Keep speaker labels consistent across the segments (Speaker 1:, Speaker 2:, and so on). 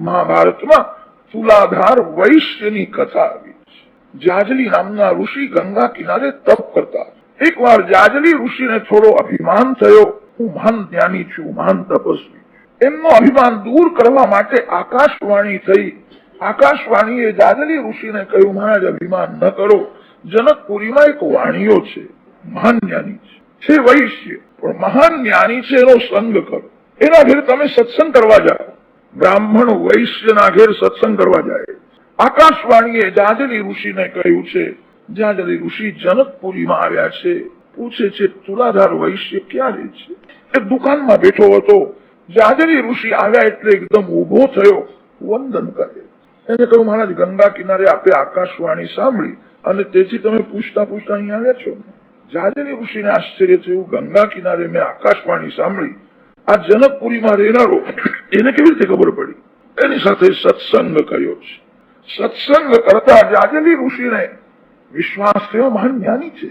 Speaker 1: મહાભારતમાં તુલાધાર વૈશ્યની કથા આવી જાજલી નામના ઋષિ ગંગા કિનારે તપ કરતા. એકવાર જાજલી ઋષિને થોડો અભિમાન થયો. હું મહાન જ્ઞાની છું, મહાન તપસ્વી. એમનો અભિમાન દૂર કરવા માટે આકાશવાણી થઈ. આકાશવાણીએ જાજલી ઋષિને કહ્યું, મહારાજ, અભિમાન ન કરો. જનકપુરીમાં એક વાણીઓ છે. મહાન જ્ઞાની છે વૈશ્ય, પણ મહાન જ્ઞાની છે, એનો સંગ કરો. એના ઘેર તમે સત્સંગ કરવા જાઓ. બ્રાહ્મણ વૈશ્યના ઘેર સત્સંગ કરવા જાય. આકાશવાણીએ જાજલી ઋષિને કહ્યું છે, જાજલી ઋષિ જનકપુરીમાં આવ્યા છે. પૂછે છે, તુલાધાર વૈશ્ય ક્યાં રહે છે? એ દુકાનમાં બેઠો હતો. જાજલી ઋષિ આવ્યા એટલે એકદમ ઊભો થયો, વંદન કરે. એને કહ્યું, મહારાજ, ગંગા કિનારે આપે આકાશવાણી સાંભળી અને તેથી તમે પૂછતા પૂછતા અહીં આવ્યા છો. જાજલી ઋષિને આશ્ચર્ય થયું, ગંગા કિનારે મેં આકાશવાણી સાંભળી આ જનકપુરીમાં રહેનારો એને કેવી રીતે ખબર પડી? એની સાથે સત્સંગ કર્યો છે. સત્સંગ કરતા જાજલી ઋષિને વિશ્વાસ થયો, મહાન જ્ઞાની છે.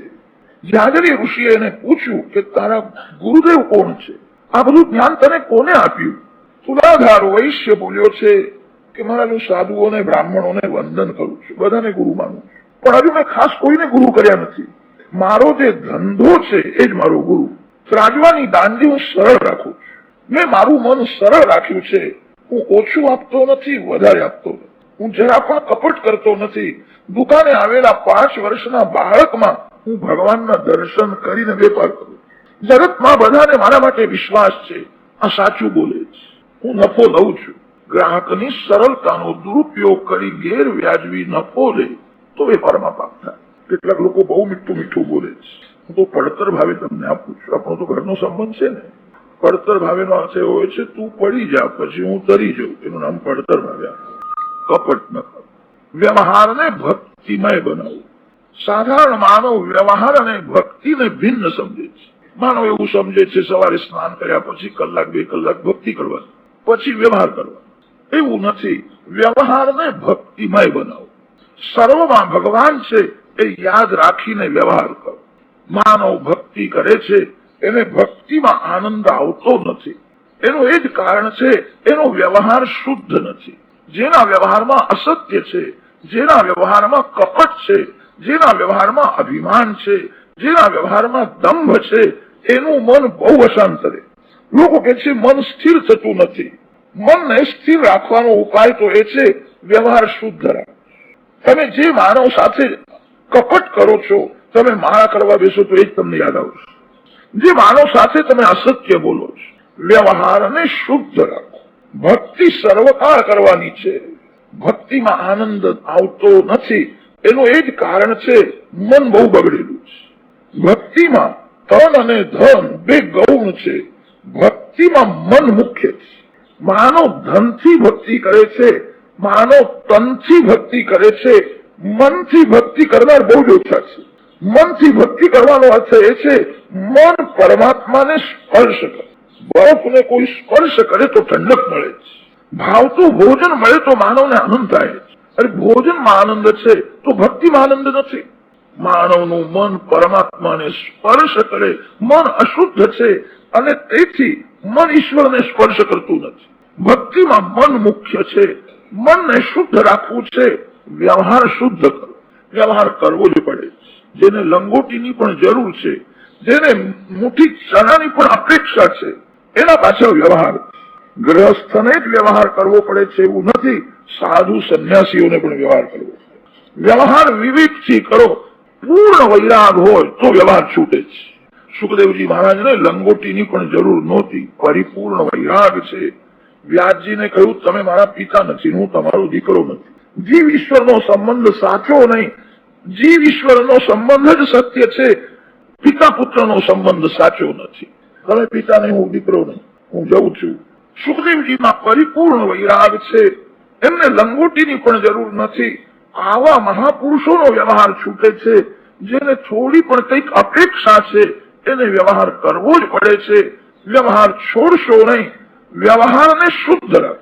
Speaker 1: જાજલી ઋષિએ એને પૂછ્યું કે તારા ગુરુદેવ કોણ છે? આ બધું જ્ઞાન તને કોને આપ્યું? તુલાધાર વૈશ્ય બોલ્યો છે કે મારા હું સાધુઓને, બ્રાહ્મણોને વંદન કરું છું, બધાને ગુરુ માનું પણ હજુ મેં ખાસ કોઈને ગુરુ કર્યા નથી. મારો જે ધંધો છે, એ જ મારો ગુરુ. ત્રાજવાની દાંડી હું સરળ રાખું છું. મેં મારું મન સરળ રાખ્યું છે. હું ઓછું આપતો નથી, વધારે આપતો હું જરા પણ કપટ કરતો નથી. દુકાને આવેલા પાંચ વર્ષના બાળકમાં હું ભગવાનના દર્શન કરીને વેપાર કરું જગતમાં બધાને મારા માટે વિશ્વાસ છે. આ સાચું બોલે છે. હું નફો લઉં છું. ગ્રાહકની સરળતાનો દુરુપયોગ કરી ગેરવ્યાજબી નફો લે, તો વેપારમાં પાક થાય. કેટલાક લોકો બહુ મીઠું મીઠું બોલે છે. હું તો પડતર ભાવે તમને આપું છું. આપણો તો ઘરનો સંબંધ છે ને. પડતર ભાવેનો એવો હોય છે, તું પડી જા, પછી હું તરી જઉં. એનું નામ પડતર ભાવે. કપટ ન વ્યવહારને ભક્તિમય બનાવવું સાધારણ માનવ વ્યવહાર અને ભક્તિને ભિન્ન સમજે છે. માનવ એવું સમજે છે, સવારે સ્નાન કર્યા પછી કલાક, બે કલાક ભક્તિ કરવાની. પછી વ્યવહાર કરવાનો. એવું નથી. વ્યવહારને ભક્તિમય બનાવો. સર્વમાં ભગવાન છે, એ યાદ રાખીને વ્યવહાર કરો. માનવ ભક્તિ કરે છે એને ભક્તિમાં આનંદ આવતો નથી. એનું એ જ કારણ છે, એનો વ્યવહાર શુદ્ધ નથી. જેના વ્યવહારમાં અસત્ય છે, જેના વ્યવહારમાં કપટ છે, જેના વ્યવહારમાં અભિમાન છે, જેના વ્યવહારમાં દંભ છે, એનું મન બહુ અશાંતરે લોકો કે છે, મન સ્થિર થતું નથી. મનને સ્થિર રાખવાનો ઉપાય તો એ છે, વ્યવહાર શુદ્ધ રાખ તમે જે માનવ સાથે કપટ કરો છો, તમે માળા કરવા બેસો તો એ જ તમને યાદ આવશે. જે માનવ સાથે તમે અસત્ય બોલો છો, વ્યવહારને શુદ્ધ રાખો. ભક્તિ સર્વકાળ કરવાની છે. ભક્તિમાં આનંદ આવતો નથી, એનું એ જ કારણ છે, મન બહુ બગડેલું છે. ભક્તિમાં તન અને ધન બે ગૌણ છે. ભક્તિમાં મન મુખ્ય છે. માનવ ધનથી ભક્તિ કરે છે, માનવ તનથી ભક્તિ કરે છે, મનથી ભક્તિ કરનાર બહુ જ ઓછા છે. મનથી ભક્તિ કરવાનો અર્થ એ છે, મન પરમાત્માને સ્પર્શ કરે. બરફને કોઈ સ્પર્શ કરે તો ઠંડક મળે ભાવતું ભોજન મળે તો માનવને આનંદ થાય અરે ભોજનમાં આનંદ છે તો ભક્તિમાં આનંદ નથી. માનવનું મન પરમાત્માને સ્પર્શ કરે. મન અશુદ્ધ છે અને તેથી મન ઈશ્વરને સ્પર્શ કરતું નથી. ભક્તિમાં મન મુખ્ય છે. મનને શુદ્ધ રાખવું છે. વ્યવહાર શુદ્ધ કરો. વ્યવહાર કરવો જ પડે જેને લંગોટીની પણ જરૂર છે, જેને મુઠ્ઠી ચણાની પણ અપેક્ષા છે, એના પાછળ વ્યવહાર. ગ્રહસ્થને જ વ્યવહાર કરવો પડે છે એવું નથી, સાધુ સંન્યાસીઓને પણ વ્યવહાર કરવો વ્યવહાર વિવેકથી કરો, પૂર્ણ વૈરાગ હોય તો વ્યવહાર છૂટે છે સુખદેવજી મહારાજને લંગોટીની પણ જરૂર નહોતી, પરિપૂર્ણ વૈરાગ છે. વ્યાસજીને કહ્યું, તમે મારા પિતા નથી, હું તમારો દીકરો નથી. જીવ ઈશ્વરનો સંબંધ સાચો નહીં જીવ ઈશ્વરનો સંબંધ જ સત્ય છે. પિતા પુત્રનો સંબંધ સાચો નથી. તમે પિતા નહીં હું દીકરો નહીં, હું જઉં છું. સુખદેવજીમાં પરિપૂર્ણ વૈરાગ છે. એમને લંગોટીની પણ જરૂર નથી. આવા મહાપુરુષોનો વ્યવહાર છૂટે છે. જેને થોડી પણ કંઈક અપેક્ષા છે, એને વ્યવહાર કરવો જ પડે છે. વ્યવહાર છોડશો નહીં, વ્યવહારને શુદ્ધ રાખ.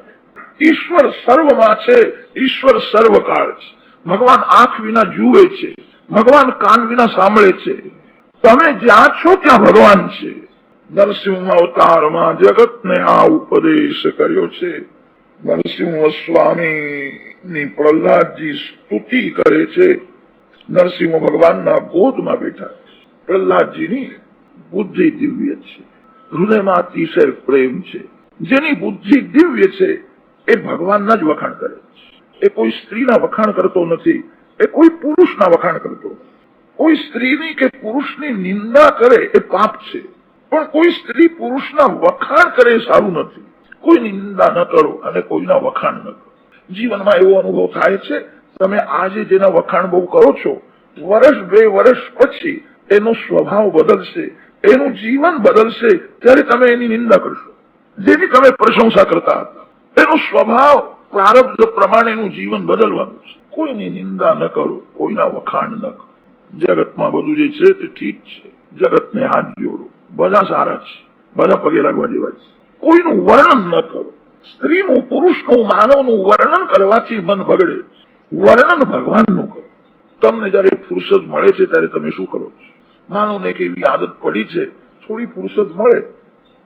Speaker 1: ઈશ્વર સર્વમાં છે, ઈશ્વર સર્વકાળ છે. ભગવાન આંખ વિના જુએ છે, ભગવાન કાન વિના સાંભળે છે. તમે જ્યાં છો ત્યાં ભગવાન છે. નરસિંહ અવતારમાં જગતને આ ઉપદેશ કર્યો છે. નરસિંહ સ્વામી ની પ્રહલાદજી સ્તુતિ કરે છે. નરસિંહ ભગવાનના ગોદમાં બેઠા પ્રહલાદજીની બુદ્ધિ દિવ્ય છે. હૃદયમાં અતિશય પ્રેમ છે. જેની બુદ્ધિ દિવ્ય છે, એ ભગવાનના જ વખાણ કરે છે. એ કોઈ સ્ત્રીના વખાણ કરતો નથી, એ કોઈ પુરુષના વખાણ કરતો કોઈ સ્ત્રીની કે પુરુષની નિંદા કરે એ પાપ છે, પણ કોઈ સ્ત્રી પુરુષના વખાણ કરે એ સારું નથી. કોઈ નિંદા ન કરો અને કોઈના વખાણ ન કરો. જીવનમાં એવો અનુભવ થાય છે, તમે આજે જેના વખાણ બહુ કરો છો, વર્ષ બે વર્ષ પછી એનો સ્વભાવ બદલશે, એનું જીવન બદલશે, ત્યારે તમે એની નિંદા કરશો. જેની તમે પ્રશંસા કરતા હતા, એનો સ્વભાવ પ્રારબ્ધ પ્રમાણેનું જીવન બદલવાનું છે. કોઈની નિંદા ન કરો, કોઈના વખાણ ન કરો. જગતમાં બધું જે છે તે ઠીક છે. જગતને હાથ જોડો. બધા સારા છે. બધા પગે લાગવા જેવા છે. કોઈનું વર્ણન ન કરો. સ્ત્રીનું, પુરુષનું, માનવનું વર્ણન કરવાથી મન બગડે વર્ણન ભગવાનનું કરો. તમને જયારે ફુરસદ મળે છે ત્યારે તમે શું કરો છો? માનવને એક એવી આદત પડી છે, થોડી ફુરસદ મળે.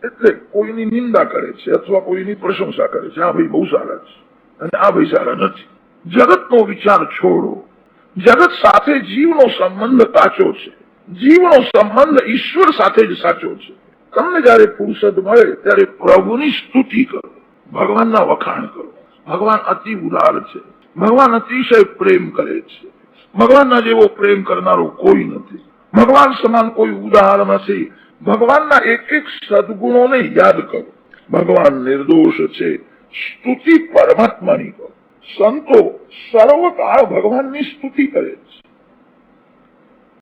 Speaker 1: એટલે કોઈની નિંદા કરે છે અથવા કોઈની પ્રશંસા કરે છે. આ ભાઈ બહુ સારા છે. અને આ વિચાર નથી. જગતનો વિચાર છોડો. જગત સાથે જીવનો સંબંધ કાચો છે. જીવનો સંબંધ ઈશ્વર સાથે જ સાચો છે. તમને જયારે ફુરસદ મળે, ત્યારે પ્રભુની સ્તુતિ કરો. ભગવાનના વખાણ કરો. ભગવાન અતિ ઉદાર છે. ભગવાન અતિશય પ્રેમ કરે છે. ભગવાનના જેવો પ્રેમ કરનારો કોઈ નથી. ભગવાન સમાન કોઈ ઉદાહર નથી. ભગવાનના એક એક સદગુણોને યાદ કરો. ભગવાન નિર્દોષ છે. સ્તુતિ પરમાત્માની કરો સંતો સર્વકાળ ભગવાનની સ્તુતિ કરે છે.